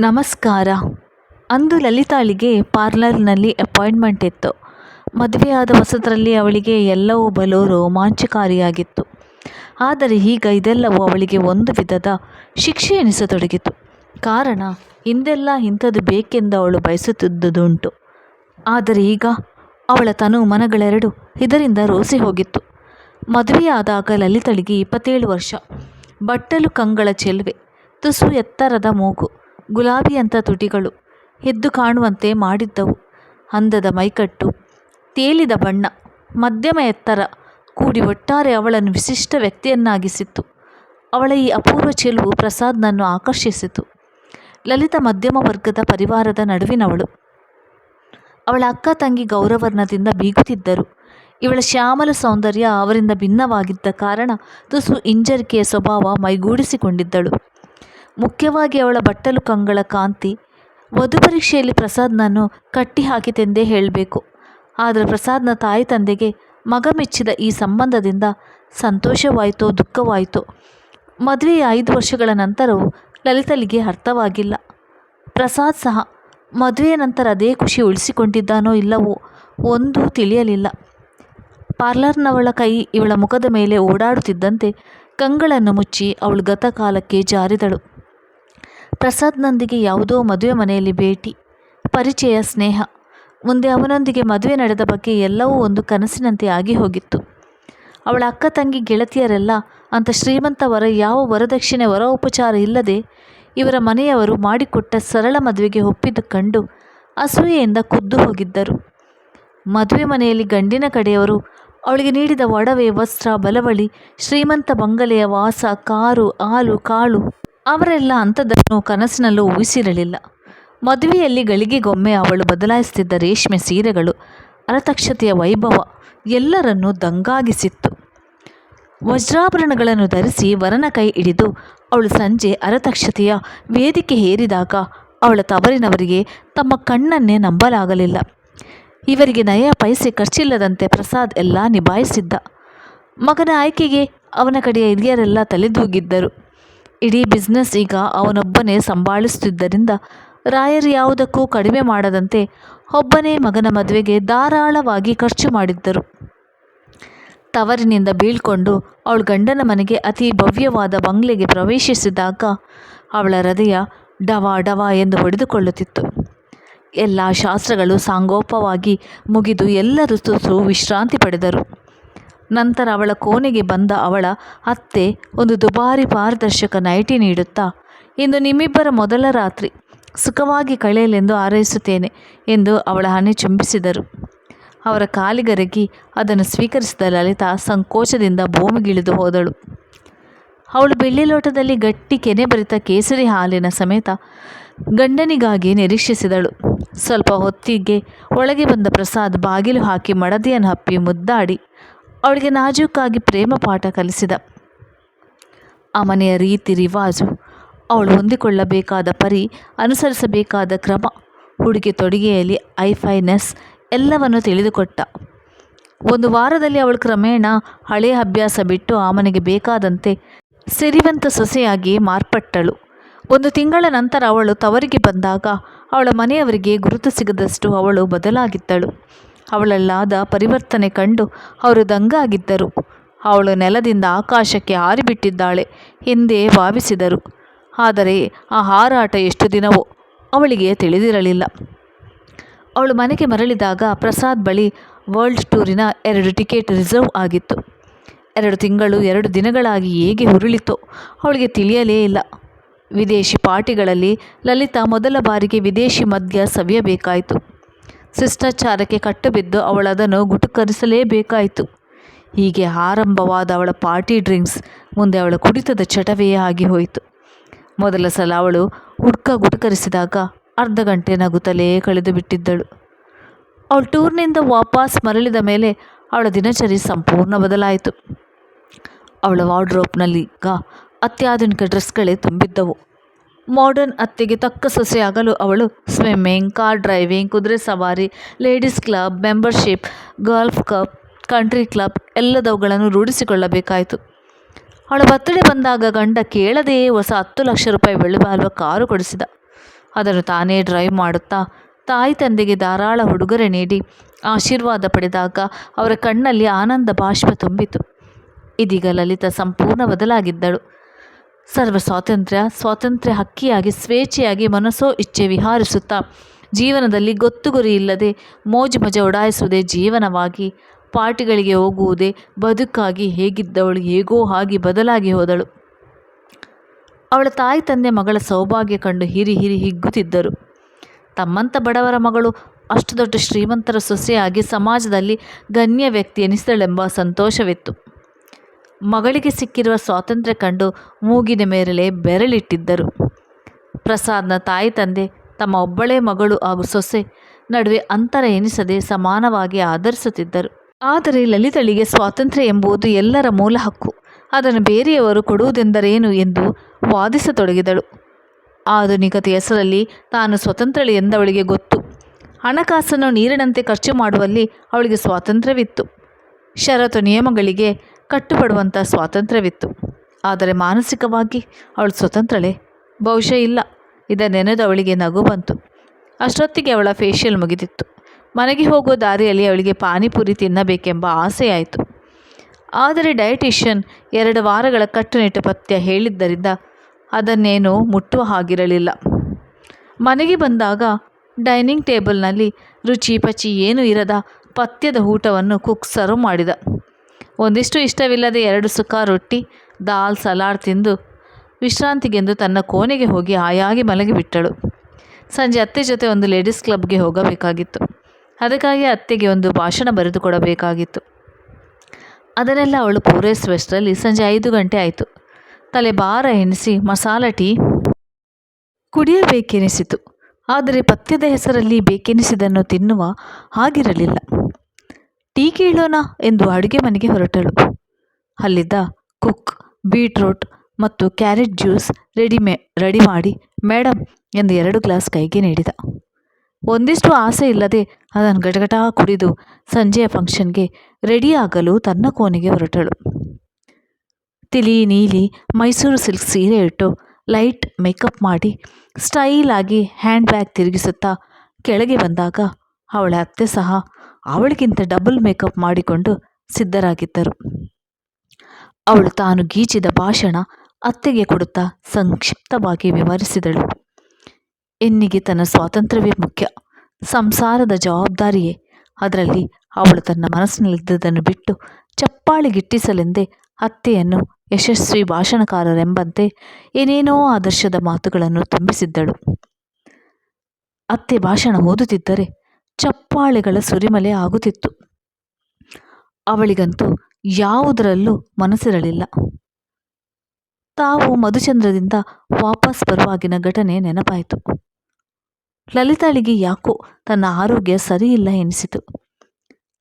ನಮಸ್ಕಾರ. ಅಂದು ಲಲಿತಾಳಿಗೆ ಪಾರ್ಲರ್ನಲ್ಲಿ ಅಪಾಯಿಂಟ್ಮೆಂಟ್ ಇತ್ತು. ಮದುವೆಯಾದ ಹೊಸದರಲ್ಲಿ ಅವಳಿಗೆ ಎಲ್ಲವೂ ಬಲು ರೋಮಾಂಚಕಾರಿಯಾಗಿತ್ತು. ಆದರೆ ಈಗ ಇದೆಲ್ಲವೂ ಅವಳಿಗೆ ಒಂದು ವಿಧದ ಶಿಕ್ಷೆ ಎನಿಸತೊಡಗಿತು. ಕಾರಣ, ಹಿಂದೆಲ್ಲ ಇಂಥದ್ದು ಬೇಕೆಂದು ಅವಳು ಬಯಸುತ್ತಿದ್ದುದುಂಟು. ಆದರೆ ಈಗ ಅವಳ ತನು ಮನಗಳೆರಡು ಇದರಿಂದ ರೋಸಿ ಹೋಗಿತ್ತು. ಮದುವೆಯಾದಾಗ ಲಲಿತಳಿಗೆ ಇಪ್ಪತ್ತೇಳು ವರ್ಷ. ಬಟ್ಟಲು ಕಂಗಳ ಚೆಲುವೆ, ತುಸು ಎತ್ತರದ ಮೂಗು. ಗುಲಾಬಿಯಂಥ ತುಟಿಗಳು ಎದ್ದು ಕಾಣುವಂತೆ ಮಾಡಿದ್ದವು. ಅಂದದ ಮೈಕಟ್ಟು, ತೇಲಿದ ಬಣ್ಣ, ಮಧ್ಯಮ ಎತ್ತರ ಕೂಡಿ ಒಟ್ಟಾರೆ ಅವಳನ್ನು ವಿಶಿಷ್ಟ ವ್ಯಕ್ತಿಯನ್ನಾಗಿಸಿತ್ತು. ಅವಳ ಈ ಅಪೂರ್ವ ಚೆಲುವು ಪ್ರಸಾದ್ನನ್ನು ಆಕರ್ಷಿಸಿತು. ಲಲಿತ ಮಧ್ಯಮ ವರ್ಗದ ಪರಿವಾರದ ನಡುವಿನವಳು. ಅವಳ ಅಕ್ಕ ತಂಗಿ ಗೌರವರ್ಣದಿಂದ ಬೀಗುತ್ತಿದ್ದರು. ಇವಳ ಶ್ಯಾಮಲ ಸೌಂದರ್ಯ ಅವರಿಂದ ಭಿನ್ನವಾಗಿದ್ದ ಕಾರಣ ತುಸು ಹಿಂಜರಿಕೆಯ ಸ್ವಭಾವ ಮೈಗೂಡಿಸಿಕೊಂಡಿದ್ದಳು. ಮುಖ್ಯವಾಗಿ ಅವಳ ಬಟ್ಟಲು ಕಂಗಳ ಕಾಂತಿ. ವಧು ಪರೀಕ್ಷೆಯಲ್ಲಿ ಪ್ರಸಾದ್ನನ್ನು ಕಟ್ಟಿ ಹಾಕಿತೆಂದೇ ಹೇಳಬೇಕು. ಆದರೆ ಪ್ರಸಾದ್ನ ತಾಯಿ ತಂದೆಗೆ ಮಗ ಮೆಚ್ಚಿದ ಈ ಸಂಬಂಧದಿಂದ ಸಂತೋಷವಾಯಿತೋ, ದುಃಖವಾಯಿತೋ? ಮದುವೆಯ ಐದು ವರ್ಷಗಳ ನಂತರವೂ ಲಲಿತಲಿಗೆ ಅರ್ಥವಾಗಿಲ್ಲ. ಪ್ರಸಾದ್ ಸಹ ಮದುವೆಯ ನಂತರ ಅದೇ ಖುಷಿ ಉಳಿಸಿಕೊಂಡಿದ್ದಾನೋ ಇಲ್ಲವೋ ಒಂದೂ ತಿಳಿಯಲಿಲ್ಲ. ಪಾರ್ಲರ್ನವಳ ಕೈ ಇವಳ ಮುಖದ ಮೇಲೆ ಓಡಾಡುತ್ತಿದ್ದಂತೆ ಕಂಗಳನ್ನು ಮುಚ್ಚಿ ಅವಳು ಗತಕಾಲಕ್ಕೆ ಜಾರಿದಳು. ಪ್ರಸಾದ್ನೊಂದಿಗೆ ಯಾವುದೋ ಮದುವೆ ಮನೆಯಲ್ಲಿ ಭೇಟಿ, ಪರಿಚಯ, ಸ್ನೇಹ. ಮುಂದೆ ಅವನೊಂದಿಗೆ ಮದುವೆ ನಡೆದ ಬಗ್ಗೆ ಎಲ್ಲವೂ ಒಂದು ಕನಸಿನಂತೆ ಆಗಿ ಹೋಗಿತ್ತು. ಅವಳ ಅಕ್ಕ ತಂಗಿ ಗೆಳತಿಯರೆಲ್ಲ, ಅಂತ ಶ್ರೀಮಂತ ವರ, ಯಾವ ವರದಕ್ಷಿಣೆ, ವರ ಉಪಚಾರ ಇಲ್ಲದೆ ಇವರ ಮನೆಯವರು ಮಾಡಿಕೊಟ್ಟ ಸರಳ ಮದುವೆಗೆ ಒಪ್ಪಿದ್ದು ಕಂಡು ಅಸೂಯೆಯಿಂದ ಕುದ್ದು ಹೋಗಿದ್ದರು. ಮದುವೆ ಮನೆಯಲ್ಲಿ ಗಂಡಿನ ಕಡೆಯವರು, ಅವಳಿಗೆ ನೀಡಿದ ಒಡವೆ, ವಸ್ತ್ರ, ಬಲವಳಿ, ಶ್ರೀಮಂತ ಬಂಗಲೆಯ ವಾಸ, ಕಾರು ಆಲು ಕಾಳು ಅವರೆಲ್ಲ ಅಂಥದ್ದನ್ನು ಕನಸಿನಲ್ಲೂ ಊಹಿಸಿರಲಿಲ್ಲ. ಮದುವೆಯಲ್ಲಿ ಗಳಿಗೆಗೊಮ್ಮೆ ಅವಳು ಬದಲಾಯಿಸುತ್ತಿದ್ದ ರೇಷ್ಮೆ ಸೀರೆಗಳು, ಅರತಕ್ಷತೆಯ ವೈಭವ ಎಲ್ಲರನ್ನೂ ದಂಗಾಗಿಸಿತ್ತು. ವಜ್ರಾಭರಣಗಳನ್ನು ಧರಿಸಿ ವರನ ಕೈ ಹಿಡಿದು ಅವಳು ಸಂಜೆ ಅರತಕ್ಷತೆಯ ವೇದಿಕೆ ಏರಿದಾಗ ಅವಳ ತವರಿನವರಿಗೆ ತಮ್ಮ ಕಣ್ಣನ್ನೇ ನಂಬಲಾಗಲಿಲ್ಲ. ಇವರಿಗೆ ನಯ ಪೈಸೆ ಖರ್ಚಿಲ್ಲದಂತೆ ಪ್ರಸಾದ್ ಎಲ್ಲ ನಿಭಾಯಿಸಿದ್ದ. ಮಗನ ಆಯ್ಕೆಗೆ ಅವನ ಕಡೆಯ ಹಿರಿಯರೆಲ್ಲ ತಲೆದೂಗಿದ್ದರು. ಇಡೀ ಬಿಸ್ನೆಸ್ ಈಗ ಅವನೊಬ್ಬನೇ ಸಂಭಾಳಿಸುತ್ತಿದ್ದರಿಂದ ರಾಯರ್ ಯಾವುದಕ್ಕೂ ಕಡಿಮೆ ಮಾಡದಂತೆ ಒಬ್ಬನೇ ಮಗನ ಮದುವೆಗೆ ಧಾರಾಳವಾಗಿ ಖರ್ಚು ಮಾಡಿದ್ದರು. ತವರಿನಿಂದ ಬೀಳ್ಕೊಂಡು ಅವಳು ಗಂಡನ ಮನೆಗೆ ಅತಿ ಭವ್ಯವಾದ ಬಂಗ್ಲೆಗೆ ಪ್ರವೇಶಿಸಿದಾಗ ಅವಳ ಹೃದಯ ಡವ ಡವ ಎಂದು ಹೊಡೆದುಕೊಳ್ಳುತ್ತಿತ್ತು. ಎಲ್ಲ ಶಾಸ್ತ್ರಗಳು ಸಾಂಗೋಪವಾಗಿ ಮುಗಿದು ಎಲ್ಲರೂ ತುಸು ವಿಶ್ರಾಂತಿ ಪಡೆದರು. ನಂತರ ಅವಳ ಕೋಣೆಗೆ ಬಂದ ಅವಳ ಅತ್ತೆ ಒಂದು ದುಬಾರಿ ಪಾರದರ್ಶಕ ನೈಟಿ ನೀಡುತ್ತಾ, ಇಂದು ನಿಮ್ಮಿಬ್ಬರ ಮೊದಲ ರಾತ್ರಿ. ಸುಖವಾಗಿ ಕಳೆಯಲೆಂದು ಹಾರೈಸುತ್ತೇನೆ ಎಂದು ಅವಳ ಹಣೆ ಚುಂಬಿಸಿದರು. ಅವರ ಕಾಲಿಗರಗಿ ಅದನ್ನು ಸ್ವೀಕರಿಸಿದ ಲಲಿತಾ ಸಂಕೋಚದಿಂದ ಭೂಮಿಗಿಳಿದು ಹೋದಳು. ಅವಳು ಬೆಳ್ಳಿ ಲೋಟದಲ್ಲಿ ಗಟ್ಟಿ ಕೆನೆ ಬರಿತ ಕೇಸರಿ ಹಾಲಿನ ಸಮೇತ ಗಂಡನಿಗಾಗಿ ನಿರೀಕ್ಷಿಸಿದಳು. ಸ್ವಲ್ಪ ಹೊತ್ತಿಗೆ ಒಳಗೆ ಬಂದ ಪ್ರಸಾದ್ ಬಾಗಿಲು ಹಾಕಿ ಮಡದಿಯನ್ನು ಹಪ್ಪಿ ಮುದ್ದಾಡಿ ಅವಳಿಗೆ ನಾಜೂಕಾಗಿ ಪ್ರೇಮ ಪಾಠ ಕಲಿಸಿದ. ಆ ಮನೆಯ ರೀತಿ ರಿವಾಜು, ಅವಳು ಹೊಂದಿಕೊಳ್ಳಬೇಕಾದ ಪರಿ, ಅನುಸರಿಸಬೇಕಾದ ಕ್ರಮ ಹುಡುಗಿ ತೊಡುಗೆಯಲ್ಲಿ ಐಫೈನೆಸ್ ಎಲ್ಲವನ್ನು ತಿಳಿದುಕೊಟ್ಟ. ಒಂದು ವಾರದಲ್ಲಿ ಅವಳು ಕ್ರಮೇಣ ಹಳೆಯ ಅಭ್ಯಾಸ ಬಿಟ್ಟು ಆ ಮನೆಗೆ ಬೇಕಾದಂತೆ ಸಿರಿವಂತ ಸೊಸೆಯಾಗಿ ಮಾರ್ಪಟ್ಟಳು. ಒಂದು ತಿಂಗಳ ನಂತರ ಅವಳು ತವರಿಗೆ ಬಂದಾಗ ಅವಳ ಮನೆಯವರಿಗೆ ಗುರುತು ಸಿಗದಷ್ಟು ಅವಳು ಬದಲಾಗಿದ್ದಳು. ಅವಳಲ್ಲಾದ ಪರಿವರ್ತನೆ ಕಂಡು ಅವರು ದಂಗಾಗಿದ್ದರು. ಅವಳು ನೆಲದಿಂದ ಆಕಾಶಕ್ಕೆ ಹಾರಿಬಿಟ್ಟಿದ್ದಾಳೆ ಎಂದೇ ಭಾವಿಸಿದರು. ಆದರೆ ಆ ಹಾರಾಟ ಎಷ್ಟು ದಿನವೋ ಅವಳಿಗೆ ತಿಳಿದಿರಲಿಲ್ಲ. ಅವಳು ಮನೆಗೆ ಮರಳಿದಾಗ ಪ್ರಸಾದ್ ಬಳಿ ವರ್ಲ್ಡ್ ಟೂರಿನ ಎರಡು ಟಿಕೆಟ್ ರಿಸರ್ವ್ ಆಗಿತ್ತು. ಎರಡು ತಿಂಗಳು, ಎರಡು ದಿನಗಳಾಗಿ ಹೇಗೆ ಉರುಳಿತೋ ಅವಳಿಗೆ ತಿಳಿಯಲೇ ಇಲ್ಲ. ವಿದೇಶಿ ಪಾರ್ಟಿಗಳಲ್ಲಿ ಲಲಿತಾ ಮೊದಲ ಬಾರಿಗೆ ವಿದೇಶಿ ಮದ್ಯ ಸವಿಯಬೇಕಾಯಿತು. ಶಿಷ್ಟಾಚಾರಕ್ಕೆ ಕಟ್ಟುಬಿದ್ದು ಅವಳದನ್ನು ಗುಟುಕರಿಸಲೇಬೇಕಾಯಿತು. ಹೀಗೆ ಆರಂಭವಾದ ಅವಳ ಪಾರ್ಟಿ ಡ್ರಿಂಕ್ಸ್ ಮುಂದೆ ಅವಳ ಕುಡಿತದ ಚಟವೇ ಆಗಿ ಹೋಯಿತು. ಮೊದಲ ಸಲ ಅವಳು ಹುಡ್ಕ ಗುಟುಕರಿಸಿದಾಗ ಅರ್ಧ ಗಂಟೆ ನಗುತ್ತಲೇ ಕಳೆದು ಬಿಟ್ಟಿದ್ದಳು. ಅವಳು ಟೂರ್ನಿಂದ ವಾಪಸ್ ಮರಳಿದ ಮೇಲೆ ಅವಳ ದಿನಚರಿ ಸಂಪೂರ್ಣ ಬದಲಾಯಿತು. ಅವಳ ವಾರ್ಡ್ರೋಬ್ನಲ್ಲೀಗ ಅತ್ಯಾಧುನಿಕ ಡ್ರೆಸ್ಗಳೇ ತುಂಬಿದ್ದವು. ಮಾಡರ್ನ್ ಅತ್ತೆಗೆ ತಕ್ಕ ಸೊಸೆಯಾಗಲು ಅವಳು ಸ್ವಿಮ್ಮಿಂಗ್ ಕಾರ್ ಡ್ರೈವಿಂಗ್ ಕುದುರೆ ಸವಾರಿ ladies club membership golf cup country club ಎಲ್ಲದವುಗಳನ್ನು ರೂಢಿಸಿಕೊಳ್ಳಬೇಕಾಯಿತು. ಅವಳ ಬರ್ತಡೇ ಬಂದಾಗ ಗಂಡ ಕೇಳದೆಯೇ ಹೊಸ ಹತ್ತು ಲಕ್ಷ ರೂಪಾಯಿ ಬೆಲೆ ಬಾಳುವ ಕಾರು ಕೊಡಿಸಿದ. ಅದನ್ನು ತಾನೇ ಡ್ರೈವ್ ಮಾಡುತ್ತಾ ತಾಯಿ ತಂದೆಗೆ ಧಾರಾಳ ಉಡುಗೊರೆ ನೀಡಿ ಆಶೀರ್ವಾದ ಪಡೆದಾಗ ಅವರ ಕಣ್ಣಲ್ಲಿ ಆನಂದ ಬಾಷ್ಪ ತುಂಬಿತು. ಇದೀಗ ಲಲಿತಾ ಸಂಪೂರ್ಣ ಬದಲಾಗಿದ್ದಳು. ಸರ್ವ ಸ್ವಾತಂತ್ರ್ಯ ಸ್ವಾತಂತ್ರ್ಯ ಹಕ್ಕಿಯಾಗಿ, ಸ್ವೇಚ್ಛೆಯಾಗಿ ಮನಸ್ಸೋ ಇಚ್ಛೆ ವಿಹಾರಿಸುತ್ತಾ, ಜೀವನದಲ್ಲಿ ಗೊತ್ತು ಗುರಿ ಇಲ್ಲದೆ ಮೋಜು ಮಜ ಉಡಾಯಿಸುವುದೇ ಜೀವನವಾಗಿ, ಪಾರ್ಟಿಗಳಿಗೆ ಹೋಗುವುದೇ ಬದುಕಾಗಿ ಹೇಗಿದ್ದವಳು, ಹೇಗೋ ಹಾಗೆ ಬದಲಾಗಿ ಹೋದಳು. ಅವಳ ತಾಯಿ ತಂದೆ ಮಗಳ ಸೌಭಾಗ್ಯ ಕಂಡು ಹಿರಿ ಹಿರಿ ಹಿಗ್ಗುತ್ತಿದ್ದರು. ತಮ್ಮಂಥ ಬಡವರ ಮಗಳು ಅಷ್ಟು ದೊಡ್ಡ ಶ್ರೀಮಂತರ ಸೊಸೆಯಾಗಿ ಸಮಾಜದಲ್ಲಿ ಗಣ್ಯ ವ್ಯಕ್ತಿ ಎನಿಸಿದಳೆಂಬ ಸಂತೋಷವಿತ್ತು. ಮಗಳಿಗೆ ಸಿಕ್ಕಿರುವ ಸ್ವಾತಂತ್ರ್ಯ ಕಂಡು ಮೂಗಿನ ಮೇರೆಲೆ ಬೆರಳಿಟ್ಟಿದ್ದರು. ಪ್ರಸಾದ್ನ ತಾಯಿ ತಂದೆ, ತಮ್ಮ ಒಬ್ಬಳೇ ಮಗಳು ಹಾಗೂ ಸೊಸೆ ನಡುವೆ ಅಂತರ ಎನಿಸದೆ ಸಮಾನವಾಗಿ ಆಧರಿಸುತ್ತಿದ್ದರು. ಆದರೆ ಲಲಿತಳಿಗೆ ಸ್ವಾತಂತ್ರ್ಯ ಎಂಬುದು ಎಲ್ಲರ ಮೂಲ ಹಕ್ಕು. ಅದನ್ನು ಬೇರೆಯವರು ಕೊಡುವುದೆಂದರೇನು ಎಂದು ವಾದಿಸತೊಡಗಿದಳು. ಆಧುನಿಕತೆ ಹೆಸರಲ್ಲಿ ತಾನು ಸ್ವತಂತ್ರಳು ಎಂದವಳಿಗೆ ಗೊತ್ತು. ಹಣಕಾಸನ್ನು ನೀರಿನಂತೆ ಖರ್ಚು ಮಾಡುವಲ್ಲಿ ಅವಳಿಗೆ ಸ್ವಾತಂತ್ರ್ಯವಿತ್ತು. ಷರತ್ತು ನಿಯಮಗಳಿಗೆ ಕಟ್ಟುಪಡುವಂಥ ಸ್ವಾತಂತ್ರ್ಯವಿತ್ತು. ಆದರೆ ಮಾನಸಿಕವಾಗಿ ಅವಳು ಸ್ವತಂತ್ರಳೆ? ಬಹುಶಃ ಇಲ್ಲ. ಇದನ್ನೆನೆದು ಅವಳಿಗೆ ನಗು ಬಂತು. ಅಷ್ಟೊತ್ತಿಗೆ ಅವಳ ಫೇಶಿಯಲ್ ಮುಗಿದಿತ್ತು. ಮನೆಗೆ ಹೋಗುವ ದಾರಿಯಲ್ಲಿ ಅವಳಿಗೆ ಪಾನಿಪುರಿ ತಿನ್ನಬೇಕೆಂಬ ಆಸೆಯಾಯಿತು. ಆದರೆ ಡಯಟಿಷಿಯನ್ ಎರಡು ವಾರಗಳ ಕಟ್ಟುನಿಟ್ಟು ಪಥ್ಯ ಹೇಳಿದ್ದರಿಂದ ಅದನ್ನೇನು ಮುಟ್ಟುವ ಹಾಗಿರಲಿಲ್ಲ. ಮನೆಗೆ ಬಂದಾಗ ಡೈನಿಂಗ್ ಟೇಬಲ್ನಲ್ಲಿ ರುಚಿ ಪಚಿ ಏನೂ ಇರದ ಪಥ್ಯದ ಊಟವನ್ನು ಕುಕ್ ಸರ್ವ್ ಮಾಡಿದ. ಒಂದಿಷ್ಟು ಇಷ್ಟವಿಲ್ಲದೆ ಎರಡು ಸುಖ ರೊಟ್ಟಿ, ದಾಲ್, ಸಲಾಡ್ ತಿಂದು ವಿಶ್ರಾಂತಿಗೆಂದು ತನ್ನ ಕೋಣೆಗೆ ಹೋಗಿ ಆಯಾಗಿ ಮಲಗಿಬಿಟ್ಟಳು ಸಂಜೆ ಅತ್ತೆ ಜೊತೆ ಒಂದು ಲೇಡೀಸ್ ಕ್ಲಬ್ಗೆ ಹೋಗಬೇಕಾಗಿತ್ತು. ಅದಕ್ಕಾಗಿ ಅತ್ತೆಗೆ ಒಂದು ಭಾಷಣ ಬರೆದುಕೊಡಬೇಕಾಗಿತ್ತು ಅದನ್ನೆಲ್ಲ ಅವಳು ಪೂರೈಸುವಷ್ಟರಲ್ಲಿ ಸಂಜೆ ಐದು ಗಂಟೆ ಆಯಿತು. ತಲೆ ಭಾರ ಎಣಿಸಿ ಮಸಾಲ ಟೀ ಕುಡಿಯಬೇಕೆನಿಸಿತು. ಆದರೆ ಪಥ್ಯದ ಹೆಸರಲ್ಲಿ ಬೇಕೆನಿಸಿದನ್ನು ತಿನ್ನುವ ಹಾಗಿರಲಿಲ್ಲ. ಟೀ ಕೇಳೋಣ ಎಂದು ಅಡುಗೆ ಮನೆಗೆ ಹೊರಟಳು. ಅಲ್ಲಿದ್ದ ಕುಕ್, ಬೀಟ್ರೂಟ್ ಮತ್ತು ಕ್ಯಾರೆಟ್ ಜ್ಯೂಸ್ ರೆಡಿ ಮೇ ರೆಡಿ ಮಾಡಿ ಮೇಡಮ್ ಎಂದು ಎರಡು ಗ್ಲಾಸ್ ಕೈಗೆ ನೀಡಿದ. ಒಂದಿಷ್ಟು ಆಸೆ ಇಲ್ಲದೆ ಅದನ್ನು ಗಟಗಟ ಕುಡಿದು ಸಂಜೆಯ ಫಂಕ್ಷನ್ಗೆ ರೆಡಿಯಾಗಲು ತನ್ನ ಕೋಣೆಗೆ ಹೊರಟಳು. ತಿಳಿ, ನೀಲಿ ಮೈಸೂರು ಸಿಲ್ಕ್ ಸೀರೆ ಇಟ್ಟು ಲೈಟ್ ಮೇಕಪ್ ಮಾಡಿ ಸ್ಟೈಲಾಗಿ ಹ್ಯಾಂಡ್ ಬ್ಯಾಗ್ ತಿರುಗಿಸುತ್ತಾ ಕೆಳಗೆ ಬಂದಾಗ ಅವಳ ಅತ್ತೆ ಸಹ ಅವಳಿಗಿಂತ ಡಬಲ್ ಮೇಕಪ್ ಮಾಡಿಕೊಂಡು ಸಿದ್ಧರಾಗಿದ್ದರು. ಅವಳು ತಾನು ಗೀಚಿದ ಭಾಷಣ ಅತ್ತೆಗೆ ಕೊಡುತ್ತಾ ಸಂಕ್ಷಿಪ್ತವಾಗಿ ವಿವರಿಸಿದಳು. ಎನ್ನಿಗೆ ತನ್ನ ಸ್ವಾತಂತ್ರ್ಯವೇ ಮುಖ್ಯ. ಸಂಸಾರದ ಜವಾಬ್ದಾರಿಯೇ. ಅದರಲ್ಲಿ ಅವಳು ತನ್ನ ಮನಸ್ಸಿನಲ್ಲಿದ್ದುದನ್ನು ಬಿಟ್ಟು ಚಪ್ಪಾಳಿಗಿಟ್ಟಿಸಲೆಂದೇ ಅತ್ತೆಯನ್ನು ಯಶಸ್ವಿ ಭಾಷಣಕಾರರೆಂಬಂತೆ ಏನೇನೋ ಆದರ್ಶದ ಮಾತುಗಳನ್ನು ತುಂಬಿಸಿದ್ದಳು. ಅತ್ತೆ ಭಾಷಣ ಓದುತ್ತಿದ್ದರೆ ಚಪ್ಪಾಳೆಗಳ ಸುರಿಮಲೆ ಆಗುತ್ತಿತ್ತು. ಅವಳಿಗಂತೂ ಯಾವುದರಲ್ಲೂ ಮನಸ್ಸಿರಲಿಲ್ಲ. ತಾವು ಮಧುಚಂದ್ರದಿಂದ ವಾಪಸ್ ಬರುವಾಗಿನ ಘಟನೆ ನೆನಪಾಯಿತು. ಲಲಿತಾಳಿಗೆ ಯಾಕೋ ತನ್ನ ಆರೋಗ್ಯ ಸರಿಯಿಲ್ಲ ಎನಿಸಿತು.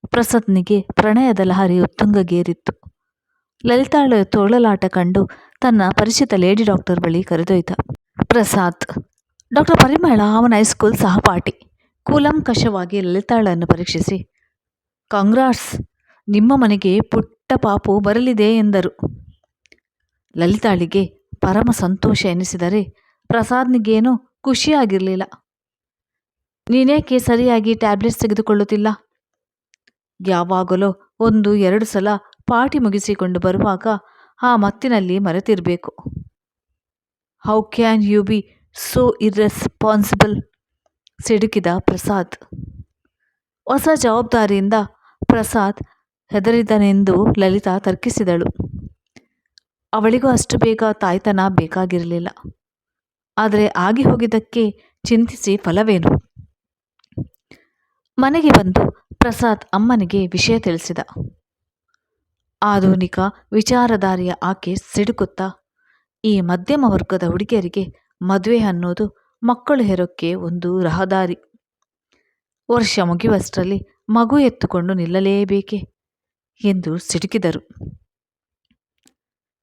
ಪ್ರಸತ್ನಿಗೆ ಪ್ರಣಯದ ಲಹರಿ ಉತ್ತುಂಗಗೇರಿತ್ತು. ಲಲಿತಾಳ ತೋಳಲಾಟ ಕಂಡು ತನ್ನ ಪರಿಚಿತ ಲೇಡಿ ಡಾಕ್ಟರ್ ಬಳಿ ಕರೆದೊಯ್ದ, ಪ್ರಸಾದ್, ಡಾಕ್ಟರ್ ಪರಿಮಳ ಅವನ ಹೈಸ್ಕೂಲ್ ಸಹಪಾಠಿ. ಕೂಲಂಕಷವಾಗಿ ಲಲಿತಾಳನ್ನು ಪರೀಕ್ಷಿಸಿ, ಕಾಂಗ್ರಾಟ್ಸ್, ನಿಮ್ಮ ಮನೆಗೆ ಪುಟ್ಟ ಪಾಪು ಬರಲಿದೆ ಎಂದರು. ಲಲಿತಾಳಿಗೆ ಪರಮ ಸಂತೋಷ ಎನಿಸಿದರೆ ಪ್ರಸಾದ್ನಿಗೇನೂ ಖುಷಿಯಾಗಿರಲಿಲ್ಲ. ನೀನೇಕೆ ಸರಿಯಾಗಿ ಟ್ಯಾಬ್ಲೆಟ್ಸ್ ತೆಗೆದುಕೊಳ್ಳುತ್ತಿಲ್ಲ? ಯಾವಾಗಲೋ ಒಂದು ಎರಡು ಸಲ ಪಾಟಿ ಮುಗಿಸಿಕೊಂಡು ಬರುವಾಗ ಆ ಮತ್ತಿನಲ್ಲಿ ಮರೆತಿರಬೇಕು. How can you be so irresponsible? ಸಿಡುಕಿದ Prasad. ಹೊಸ ಜವಾಬ್ದಾರಿಯಿಂದ ಪ್ರಸಾದ್ ಹೆದರಿದನೆಂದು ಲಲಿತಾ ತರ್ಕಿಸಿದಳು. ಅವಳಿಗೂ ಅಷ್ಟು ಬೇಗ ತಾಯ್ತನ ಬೇಕಾಗಿರಲಿಲ್ಲ. ಆದರೆ ಆಗಿ ಹೋಗಿದ್ದಕ್ಕೆ ಚಿಂತಿಸಿ ಫಲವೇನು? ಮನೆಗೆ ಬಂದು ಪ್ರಸಾದ್ ಅಮ್ಮನಿಗೆ ವಿಷಯ ತಿಳಿಸಿದ. ಆಧುನಿಕ ವಿಚಾರಧಾರಿಯ ಆಕೆ ಸಿಡುಕುತ್ತಾ ಈ ಮಧ್ಯಮ ವರ್ಗದ ಹುಡುಗಿಯರಿಗೆ ಮದುವೆ ಅನ್ನೋದು ಮಕ್ಕಳು ಹೆರೋಕ್ಕೆ ಒಂದು ರಹದಾರಿ. ವರ್ಷ ಮುಗಿಯುವಷ್ಟರಲ್ಲಿ ಮಗು ಎತ್ತುಕೊಂಡು ನಿಲ್ಲಲೇಬೇಕೆ ಎಂದು ಸಿಡುಕಿದರು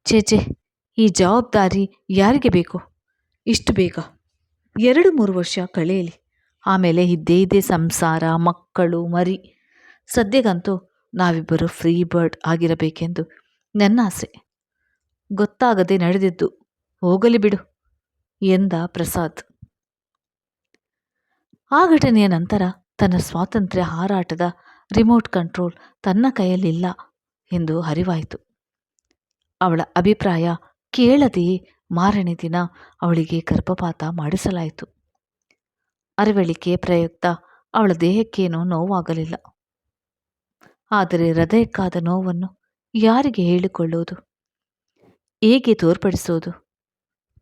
ಚೇಚೆ ಈ ಜವಾಬ್ದಾರಿ ಯಾರಿಗೆ ಬೇಕು? ಇಷ್ಟು ಬೇಗ? ಎರಡು, ಮೂರು ವರ್ಷ ಕಳೆಯಲಿ. ಆಮೇಲೆ ಇದ್ದೇ ಇದ್ದೇ ಸಂಸಾರ, ಮಕ್ಕಳು, ಮರಿ. ಸದ್ಯಗಂತೂ ನಾವಿಬ್ಬರು ಫ್ರೀ ಬರ್ಡ್ ಆಗಿರಬೇಕೆಂದು ನನ್ನ ಆಸೆ. ಗೊತ್ತಾಗದೆ ನಡೆದಿದ್ದು, ಹೋಗಲಿ ಬಿಡು ಎಂದ ಪ್ರಸಾದ್. ಆ ಘಟನೆಯ ನಂತರ ತನ್ನ ಸ್ವಾತಂತ್ರ್ಯ ಹಾರಾಟದ ರಿಮೋಟ್ ಕಂಟ್ರೋಲ್ ತನ್ನ ಕೈಯಲ್ಲಿಲ್ಲ ಎಂದು ಅರಿವಾಯಿತು ಅವಳ ಅಭಿಪ್ರಾಯ ಕೇಳದೆಯೇ ಮಾರನೇ ದಿನ ಅವಳಿಗೆ ಗರ್ಭಪಾತ ಮಾಡಿಸಲಾಯಿತು. ಅರಿವಳಿಕೆ ಪ್ರಯುಕ್ತ ಅವಳ ದೇಹಕ್ಕೇನೂ ನೋವಾಗಲಿಲ್ಲ. ಆದರೆ ಹೃದಯಕ್ಕಾದ ನೋವನ್ನು ಯಾರಿಗೆ ಹೇಳಿಕೊಳ್ಳುವುದು? ಹೇಗೆ ತೋರ್ಪಡಿಸುವುದು?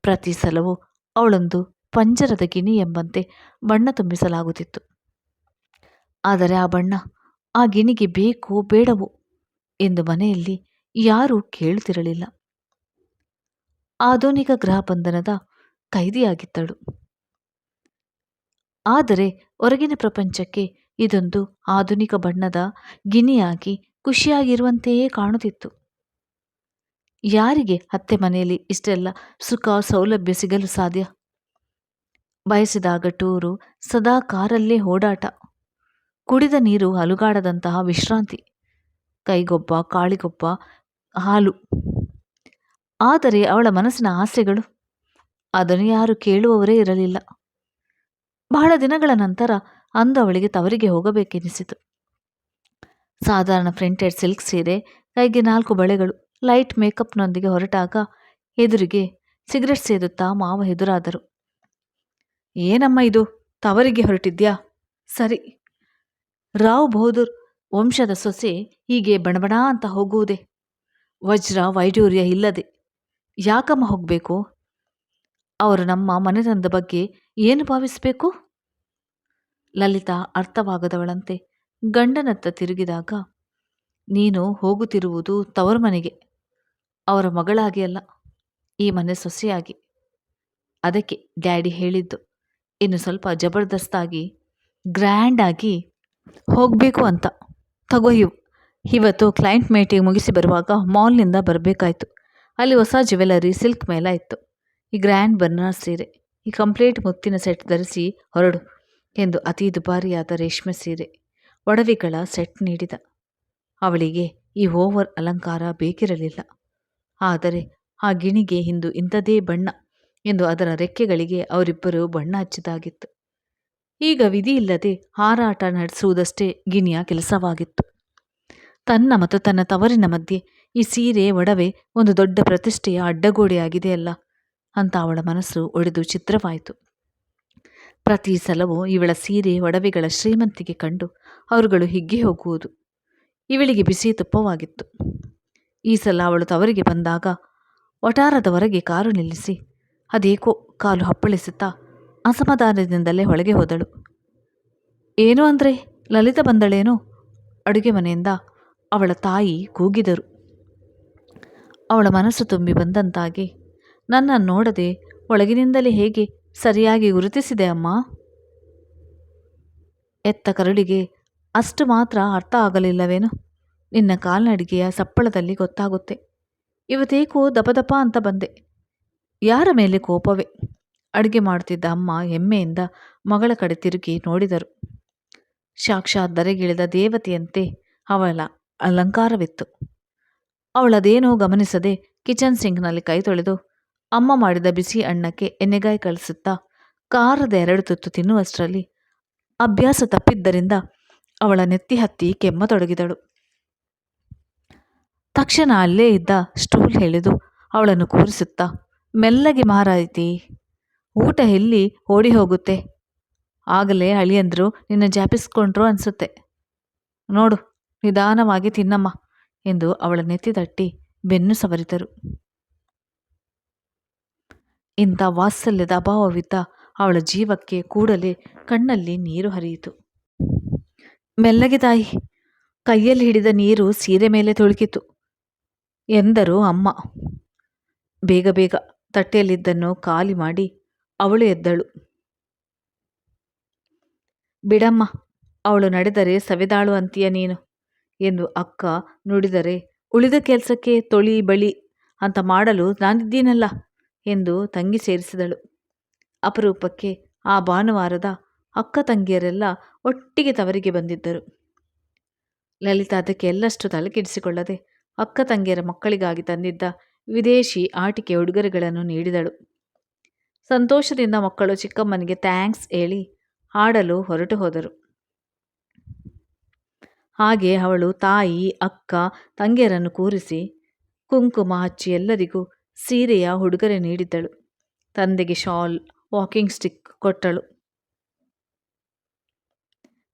ಪ್ರತಿ ಸಲವೂ ಅವಳೊಂದು ಪಂಜರದ ಗಿಣಿ ಎಂಬಂತೆ ಬಣ್ಣ ತುಂಬಿಸಲಾಗುತ್ತಿತ್ತು. ಆದರೆ ಆ ಬಣ್ಣ, ಆ ಗಿಣಿಗೆ ಬೇಕೋ ಬೇಡವೋ ಎಂದು ಮನೆಯಲ್ಲಿ ಯಾರೂ ಕೇಳುತ್ತಿರಲಿಲ್ಲ ಆಧುನಿಕ ಗೃಹ ಬಂಧನದ ಕೈದಿಯಾಗಿದ್ದಳು. ಆದರೆ ಹೊರಗಿನ ಪ್ರಪಂಚಕ್ಕೆ ಇದೊಂದು ಆಧುನಿಕ ಬಣ್ಣದ ಗಿಣಿಯಾಗಿ ಖುಷಿಯಾಗಿರುವಂತೆಯೇ ಕಾಣುತ್ತಿತ್ತು. ಯಾರಿಗೆ ಅತ್ತೆ ಮನೆಯಲ್ಲಿ ಇಷ್ಟೆಲ್ಲ ಸುಖ ಸೌಲಭ್ಯ ಸಿಗಲು ಸಾಧ್ಯ? ಬಯಸಿದಾಗ ಟೂರು ಸದಾ ಕಾರಲ್ಲೇ ಓಡಾಟ. ಕುಡಿದ ನೀರು ಅಲುಗಾಡದಂತಹ ವಿಶ್ರಾಂತಿ. ಕೈಗೊಬ್ಬ, ಕಾಳಿಗೊಬ್ಬ, ಹಾಲು. ಆದರೆ ಅವಳ ಮನಸ್ಸಿನ ಆಸೆಗಳು. ಅದನ್ನು ಯಾರು ಕೇಳುವವರೇ ಇರಲಿಲ್ಲ. ಬಹಳ ದಿನಗಳ ನಂತರ ಅಂದು ಅವಳಿಗೆ ತವರಿಗೆ ಹೋಗಬೇಕೆನಿಸಿತು. ಸಾಧಾರಣ ಪ್ರಿಂಟೆಡ್ ಸಿಲ್ಕ್ ಸೀರೆ, ಕೈಗೆ ನಾಲ್ಕು ಬಳೆಗಳು, ಲೈಟ್ ಮೇಕಪ್ನೊಂದಿಗೆ ಹೊರಟಾಗ ಎದುರಿಗೆ ಸಿಗರೆಟ್ ಸೇದುತ್ತಾ ಮಾವ ಎದುರಾದರು. ಏನಮ್ಮ ಇದು? ತವರಿಗೆ ಹೊರಟಿದ್ಯಾ? ಸರಿ. ರಾವ್ ಬಹದ್ದೂರ್ ವಂಶದ ಸೊಸೆ ಹೀಗೆ ಬಣಬಣ ಅಂತ ಹೋಗುವುದೇ? ವಜ್ರ ವೈಡೂರ್ಯ ಇಲ್ಲದೆ. ಯಾಕಮ್ಮ ಹೋಗಬೇಕು? ಅವರು ನಮ್ಮ ಮನೆತನದ ಬಗ್ಗೆ ಏನು ಭಾವಿಸಬೇಕು? ಲಲಿತಾ ಅರ್ಥವಾಗದವಳಂತೆ ಗಂಡನತ್ತ ತಿರುಗಿದಾಗ, ನೀನು ಹೋಗುತ್ತಿರುವುದು ತವರು ಮನೆಗೆ. ಅವರ ಮಗಳಾಗಿ ಅಲ್ಲ, ಈ ಮನೆ ಸೊಸೆಯಾಗಿ. ಅದಕ್ಕೆ ಡ್ಯಾಡಿ ಹೇಳಿದ್ದು. ಇನ್ನು ಸ್ವಲ್ಪ ಜಬರ್ದಸ್ತಾಗಿ, ಗ್ರ್ಯಾಂಡಾಗಿ ಹೋಗಬೇಕು ಅಂತ. ತಗೋ ಇವು. ಇವತ್ತು ಕ್ಲೈಂಟ್ ಮೀಟಿಂಗ್ ಮುಗಿಸಿ ಬರುವಾಗ ಮಾಲ್ನಿಂದ ಬರಬೇಕಾಯ್ತು. ಅಲ್ಲಿ ಹೊಸ ಜ್ಯುವೆಲರಿ ಸಿಲ್ಕ್ ಮೇಲೆ ಇತ್ತು ಈ ಗ್ರ್ಯಾಂಡ್ ಬನಾರಸ್ ಸೀರೆ, ಈ ಕಂಪ್ಲೀಟ್ ಮುತ್ತಿನ ಸೆಟ್ ಧರಿಸಿ ಹೊರಡು ಎಂದು ಅತಿ ದುಬಾರಿಯಾದ ರೇಷ್ಮೆ ಸೀರೆ, ಒಡವೆಗಳ ಸೆಟ್ ನೀಡಿದ. ಅವಳಿಗೆ ಈ ಓವರ್ ಅಲಂಕಾರ ಬೇಕಿರಲಿಲ್ಲ. ಆದರೆ ಆ ಗಿಣಿಗೆ ಇಂದು ಇಂಥದೇ ಬಣ್ಣ. ಎಂದು ಅದರ ರೆಕ್ಕೆಗಳಿಗೆ ಅವರಿಬ್ಬರು ಬಣ್ಣ ಹಚ್ಚಿದಾಗಿತ್ತು. ಈಗ ವಿಧಿಯಿಲ್ಲದೆ ಹಾರಾಟ ನಡೆಸುವುದಷ್ಟೇ ಗಿನಿಯ ಕೆಲಸವಾಗಿತ್ತು. ತನ್ನ ಮತ್ತು ತನ್ನ ತವರಿನ ಮಧ್ಯೆ ಈ ಸೀರೆ, ಒಡವೆ ಒಂದು ದೊಡ್ಡ ಪ್ರತಿಷ್ಠೆಯ ಅಡ್ಡಗೋಡೆಯಾಗಿದೆಯಲ್ಲ ಅಂತ ಅವಳ ಮನಸ್ಸು ಒಡೆದು ಚಿತ್ರವಾಯಿತು ಪ್ರತಿ ಸಲವೂ ಇವಳ ಸೀರೆ, ಒಡವೆಗಳ ಶ್ರೀಮಂತಿಗೆ ಕಂಡು ಅವರುಗಳು ಹಿಗ್ಗಿ ಹೋಗುವುದು ಇವಳಿಗೆ ಬಿಸಿ ತುಪ್ಪವಾಗಿತ್ತು. ಈ ಸಲ ಅವಳು ತವರಿಗೆ ಬಂದಾಗ, ಒಟಾರದ ಹೊರಗೆ ಕಾರು ನಿಲ್ಲಿಸಿ ಅದೇಕೋ ಕಾಲು ಹಪ್ಪಳಿಸುತ್ತಾ ಅಸಮಾಧಾನದಿಂದಲೇ ಒಳಗೆ ಹೋದಳು. ಏನು ಅಂದರೆ, ಲಲಿತ ಬಂದಳೇನೋ? ಅಡುಗೆ ಮನೆಯಿಂದ ಅವಳ ತಾಯಿ ಕೂಗಿದರು. ಅವಳ ಮನಸ್ಸು ತುಂಬಿ ಬಂದಂತಾಗಿ, ನನ್ನ ನೋಡದೆ ಒಳಗಿನಿಂದಲೇ ಹೇಗೆ ಸರಿಯಾಗಿ ಗುರುತಿಸಿದೆ ಅಮ್ಮ? ಎತ್ತ ಕರಡಿಗೆ ಅಷ್ಟು ಮಾತ್ರ ಅರ್ಥ ಆಗಲಿಲ್ಲವೇನು? ನಿನ್ನ ಕಾಲ್ನಡಿಗೆಯ ಸಪ್ಪಳದಲ್ಲಿ ಗೊತ್ತಾಗುತ್ತೆ. ಇವತ್ತೇಕೋ ದಪದಪ ಅಂತ ಬಂದೆ. ಯಾರ ಮೇಲೆ ಕೋಪವೇ? ಅಡುಗೆ ಮಾಡುತ್ತಿದ್ದ ಅಮ್ಮ ಹೆಮ್ಮೆಯಿಂದ ಮಗಳ ಕಡೆ ತಿರುಗಿ ನೋಡಿದರು. ಸಾಕ್ಷಾತ್ ದರೆಗಿಳಿದ ದೇವತೆಯಂತೆ ಅವಳ ಅಲಂಕಾರವಿತ್ತು. ಅವಳದೇನೋ ಗಮನಿಸದೆ ಕಿಚನ್ ಸಿಂಕ್ನಲ್ಲಿ ಕೈ ತೊಳೆದು ಅಮ್ಮ ಮಾಡಿದ ಬಿಸಿ ಅಣ್ಣಕ್ಕೆ ಎಣ್ಣೆಗಾಯಿ ಕಳಿಸುತ್ತಾ ಕಾರದ ಎರಡು ತುತ್ತು ತಿನ್ನುವಷ್ಟರಲ್ಲಿ ಅಭ್ಯಾಸ ತಪ್ಪಿದ್ದರಿಂದ ಅವಳ ನೆತ್ತಿ ಹತ್ತಿ ಕೆಮ್ಮತೊಡಗಿದಳು. ತಕ್ಷಣ ಅಲ್ಲೇ ಇದ್ದ ಸ್ಟೂಲ್ ಹೇಳಿದು ಅವಳನ್ನು ಕೂರಿಸುತ್ತಾ ಮೆಲ್ಲಗೆ ಮಾರಾಯಿತಿ. ಊಟ ಎಲ್ಲಿ ಓಡಿ ಹೋಗುತ್ತೆ? ಆಗಲೇ ಅಳಿಯಂದ್ರು ನಿನ್ನ ಜಾಪಿಸ್ಕೊಂಡ್ರು ಅನಿಸುತ್ತೆ. ನೋಡು, ನಿಧಾನವಾಗಿ ತಿನ್ನಮ್ಮ ಎಂದು ಅವಳ ನೆತ್ತಿ ತಟ್ಟಿ ಬೆನ್ನು ಸವರಿದರು. ಇಂಥ ವಾತ್ಸಲ್ಯದ ಅಭಾವವಿದ್ದ ಅವಳ ಜೀವಕ್ಕೆ ಕೂಡಲೇ ಕಣ್ಣಲ್ಲಿ ನೀರು ಹರಿಯಿತು. ಮೆಲ್ಲಗೆ ತಾಯಿ, ಕೈಯಲ್ಲಿ ಹಿಡಿದ ನೀರು ಸೀರೆ ಮೇಲೆ ತುಳುಕಿತು ಎಂದರು ಅಮ್ಮ. ಬೇಗ ಬೇಗ ತಟ್ಟೆಯಲ್ಲಿದ್ದನ್ನು ಖಾಲಿ ಮಾಡಿ ಅವಳು ಎದ್ದಳು. ಬಿಡಮ್ಮ, ಅವಳು ನಡೆದರೆ ಸವೆದಾಳು ಅಂತೀಯ ನೀನು? ಎಂದು ಅಕ್ಕ ನುಡಿದರೆ, ಉಳಿದ ಕೆಲಸಕ್ಕೆ ತೊಳಿ, ಬಳಿ ಅಂತ ಮಾಡಲು ನಾನಿದ್ದೀನಲ್ಲ ಎಂದು ತಂಗಿ ಸೇರಿಸಿದಳು. ಅಪರೂಪಕ್ಕೆ ಆ ಭಾನುವಾರದ ಅಕ್ಕ ತಂಗಿಯರೆಲ್ಲ ಒಟ್ಟಿಗೆ ತವರಿಗೆ ಬಂದಿದ್ದರು. ಲಲಿತಾ ಅದಕ್ಕೆ ಎಲ್ಲಷ್ಟು ತಲೆಕೆಡಿಸಿಕೊಳ್ಳದೆ ಅಕ್ಕ ತಂಗಿಯರ ಮಕ್ಕಳಿಗಾಗಿ ತಂದಿದ್ದ ವಿದೇಶಿ ಆಟಿಕೆ ಉಡುಗೊರೆಗಳನ್ನು ನೀಡಿದಳು. ಸಂತೋಷದಿಂದ ಮಕ್ಕಳು ಚಿಕ್ಕಮ್ಮನಿಗೆ ಥ್ಯಾಂಕ್ಸ್ ಹೇಳಿ ಹಾಡಲು ಹೊರಟು ಹೋದರು. ಹಾಗೆ ಅವಳು ತಾಯಿ, ಅಕ್ಕ, ತಂಗಿಯರನ್ನು ಕೂರಿಸಿ ಕುಂಕುಮ ಹಚ್ಚಿ ಎಲ್ಲರಿಗೂ ಸೀರೆಯ ಉಡುಗೊರೆ ನೀಡಿದ್ದಳು. ತಂದೆಗೆ ಶಾಲ್, ವಾಕಿಂಗ್ ಸ್ಟಿಕ್ ಕೊಟ್ಟಳು.